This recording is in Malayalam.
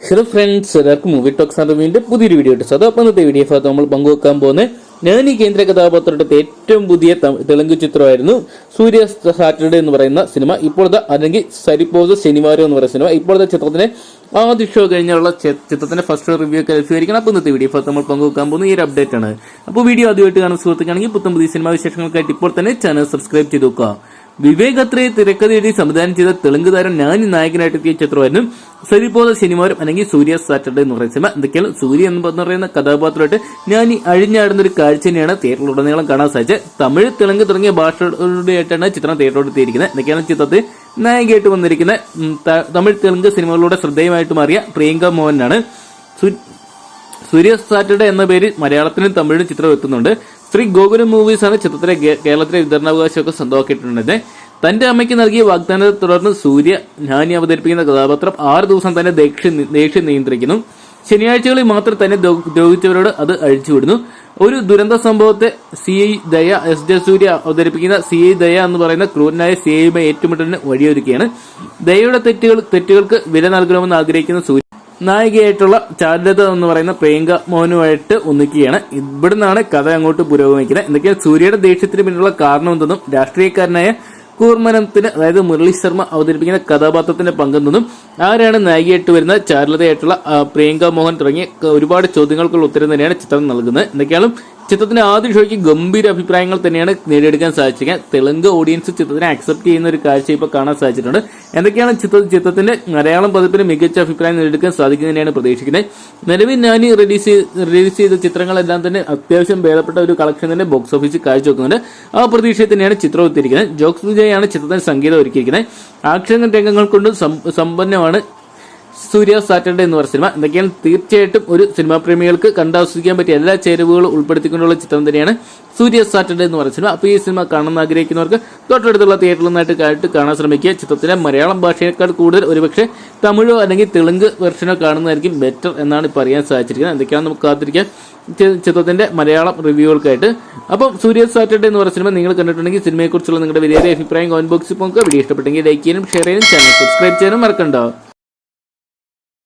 ഹലോ ഫ്രണ്ട്സ് എല്ലാവർക്കും മൂവി ടോക്സ് ആണ് വീണ്ടും പുതിയൊരു വീഡിയോ ഇട്ടു അപ്പോൾ ഇന്നത്തെ വീഡിയോ ഭാഗത്ത് നമ്മൾ പങ്കുവെക്കാൻ പോകുന്നത് നാനി കേന്ദ്ര കഥാപാത്രത്തെ ഏറ്റവും പുതിയ തെലുങ്ക് ചിത്രമായിരുന്നു സൂര്യ സാറ്റർഡേ എന്ന് പറയുന്ന സിനിമ. ഇപ്പോഴത്തെ അല്ലെങ്കിൽ സരിപ്പോസ് ശനിവാരം എന്ന് പറയുന്ന സിനിമ. ഇപ്പോഴത്തെ ചിത്രത്തിന് ആദ്യ ഷോ കഴിഞ്ഞുള്ള ചിത്രത്തിന്റെ ഫസ്റ്റ് റിവ്യൂ ഒക്കെ ലഭ്യമായിരിക്കണം അപ്പോൾ ഇന്നത്തെ വീഡിയോ ഭാഗത്ത് നമ്മൾ പങ്കുവെക്കാൻ പോകുന്ന ഈ ഒരു അപ്ഡേറ്റ് ആണ്. അപ്പോൾ വീഡിയോ ആദ്യമായിട്ട് കാണുന്ന സുഹൃത്തുക്കാണെങ്കിൽ പുത്തം പുതിയ സിനിമാ വിശേഷങ്ങൾക്കായിട്ട് ഇപ്പോൾ തന്നെ ചാനൽ സബ്സ്ക്രൈബ് ചെയ്ത് നോക്കുക വിവേക് അത്രയെ തിരക്കഥ എഴുതി സംവിധാനം ചെയ്ത തെലുങ്ക് താരം ഞാനി നായകനായിട്ട് എത്തിയ ചിത്രമായിരുന്നു. സരിപോത ശനിവാരം അല്ലെങ്കിൽ സൂര്യ സാറ്റർഡേ എന്ന് പറയുന്ന സിനിമ. എന്തൊക്കെയാണ്? സൂര്യ എന്ന് പറയുന്ന കഥാപാത്രമായിട്ട് ഈ അഴിഞ്ഞാടുന്ന ഒരു കാഴ്ച തന്നെയാണ് തിയേറ്ററിലുടനീളം കാണാൻ സാധിച്ചത്. തമിഴ് തെലുങ്ക് തുടങ്ങിയ ഭാഷകളുടെയായിട്ടാണ് ചിത്രം തിയേറ്ററോട് എത്തിയിരിക്കുന്നത്. എന്തൊക്കെയാണ് ചിത്രത്തിൽ? നായികയായിട്ട് വന്നിരിക്കുന്ന തമിഴ് തെലുങ്ക് സിനിമകളിലൂടെ ശ്രദ്ധേയമായിട്ട് മാറിയ പ്രിയങ്ക മോഹനാണ്. സൂര്യ സാറ്റർഡേ എന്ന പേര് മലയാളത്തിനും തമിഴിനും ചിത്രം എത്തുന്നുണ്ട്. ശ്രീ ഗോകുലം മൂവീസാണ് ചിത്രത്തിലെ കേരളത്തിലെ വിതരണാവകാശമൊക്കെ സ്വന്തമാക്കിയിട്ടുള്ളത്. തന്റെ അമ്മയ്ക്ക് നൽകിയ വാഗ്ദാനത്തെ തുടർന്ന് സൂര്യ ഞാനി അവതരിപ്പിക്കുന്ന കഥാപാത്രം ആറ് ദിവസം തന്നെ ദേഷ്യം നിയന്ത്രിക്കുന്നു. ശനിയാഴ്ചകളിൽ മാത്രം തന്നെ ദ്രോഹിച്ചവരോട് അത് അഴിച്ചുവിടുന്നു. ഒരു ദുരന്ത സംഭവത്തെ C I Daya S J Suryah അവതരിപ്പിക്കുന്ന സി ഐ ദയ എന്ന് പറയുന്ന ക്രൂരനായ സി ഐയുമായി ഏറ്റുമുട്ടലിന് വഴിയൊരുക്കുകയാണ്. ദയയുടെ തെറ്റുകൾ തെറ്റുകൾക്ക് വില നൽകണമെന്ന് ആഗ്രഹിക്കുന്ന സൂര്യ നായികയായിട്ടുള്ള ചാരുലത എന്ന് പറയുന്ന പ്രിയങ്ക മോഹനുമായിട്ട് ഒന്നിക്കുകയാണ്. ഇവിടുന്നാണ് കഥ അങ്ങോട്ട് പുരോഗമിക്കുന്നത്. എന്തൊക്കെയാണ് സൂര്യയുടെ ദേഷ്യത്തിന് പിന്നിലുള്ള കാരണം എന്തെന്നും രാഷ്ട്രീയക്കാരനായ കൂർമനത്തിന് അതായത് മുരളി ശർമ്മ അവതരിപ്പിക്കുന്ന കഥാപാത്രത്തിന്റെ പങ്കെന്നതും ആരാണ് നായികയായിട്ട് വരുന്ന ചാരുലതയായിട്ടുള്ള പ്രിയങ്ക മോഹൻ തുടങ്ങിയ ഒരുപാട് ചോദ്യങ്ങൾക്കുള്ള ഉത്തരം തന്നെയാണ് ചിത്രം നൽകുന്നത്. എന്തൊക്കെയാണ് ചിത്രത്തിന്റെ ആദ്യ ഷോയ്ക്ക് ഗംഭീര അഭിപ്രായങ്ങൾ തന്നെയാണ് നേടിയെടുക്കാൻ സാധിച്ചത് തെലുങ്ക് ഓഡിയൻസ് ചിത്രത്തിനെ അക്സെപ്റ്റ് ചെയ്യുന്ന ഒരു കാഴ്ച ഇപ്പോൾ കാണാൻ സാധിച്ചിട്ടുണ്ട്. എന്തൊക്കെയാണ് ചിത്ര ചിത്രത്തിന്റെ മലയാളം പതിപ്പിന് മികച്ച അഭിപ്രായം നേടിയെടുക്കാൻ സാധിക്കുന്നതിനെയാണ് പ്രതീക്ഷിക്കുന്നത്. നിലവിൽ ഞാൻ റിലീസ് റിലീസ് ചെയ്ത ചിത്രങ്ങളെല്ലാം തന്നെ അത്യാവശ്യം ഭേദപ്പെട്ട ഒരു കളക്ഷൻ തന്നെ ബോക്സ് ഓഫീസിൽ കാഴ്ചവെക്കുന്നുണ്ട്. ആ പ്രതീക്ഷയിൽ തന്നെയാണ് ചിത്രം എത്തിയിരിക്കുന്നത് ജോക്സ് വിജയാണ് ചിത്രത്തിന് സംഗീതം ഒരുക്കിയിരിക്കുന്നത്. ആക്ഷൻ രംഗങ്ങൾ കൊണ്ട് സമ്പന്നമാണ് സൂര്യ സാറ്റർഡേ എന്ന് പറഞ്ഞ സിനിമ. എന്തൊക്കെയാണ്? തീർച്ചയായിട്ടും ഒരു സിനിമാ പ്രേമികൾക്ക് കണ്ടാസ്വദിക്കാൻ പറ്റിയ എല്ലാ ചേരുവകളും ഉൾപ്പെടുത്തിക്കൊണ്ടുള്ള ചിത്രം തന്നെയാണ് സൂര്യ സാറ്റർഡേ എന്ന് പറഞ്ഞ സിനിമ. അപ്പോൾ ഈ സിനിമ കാണാൻ ആഗ്രഹിക്കുന്നവർക്ക് തൊട്ടടുത്തുള്ള തിയേറ്ററിൽ നിന്നായിട്ട് കായിട്ട് കാണാൻ ശ്രമിക്കുക. ചിത്രത്തിലെ മലയാളം ഭാഷയേക്കാൾ കൂടുതൽ ഒരുപക്ഷെ തമിഴോ അല്ലെങ്കിൽ തെലുങ്ക് വെർഷനോ കാണുന്നതായിരിക്കും ബെറ്റർ എന്നാണ് ഇപ്പൊ അറിയാൻ സാധിച്ചിരിക്കുന്നത്. എന്തൊക്കെയാണ് നമുക്ക് കാത്തിരിക്കാം. ചിത്രത്തിന്റെ മലയാളം റിവ്യൂകൾക്കായിട്ട്. അപ്പം സൂര്യ സാറ്റർഡേ എന്ന് പറഞ്ഞ സിനിമ നിങ്ങൾ കണ്ടിട്ടുണ്ടെങ്കിൽ സിനിമയെക്കുറിച്ചുള്ള നിങ്ങളുടെ വലിയ അഭിപ്രായം കമന്റ് ബോക്സിൽ പോകുക വീഡിയോ ഇഷ്ടപ്പെട്ടെങ്കിൽ ലൈക്ക് ചെയ്യാനും ഷെയർ ചെയ്യാനും ചാനൽ സബ്സ്ക്രൈബ് ചെയ്യാനും മറക്കണ്ടോ.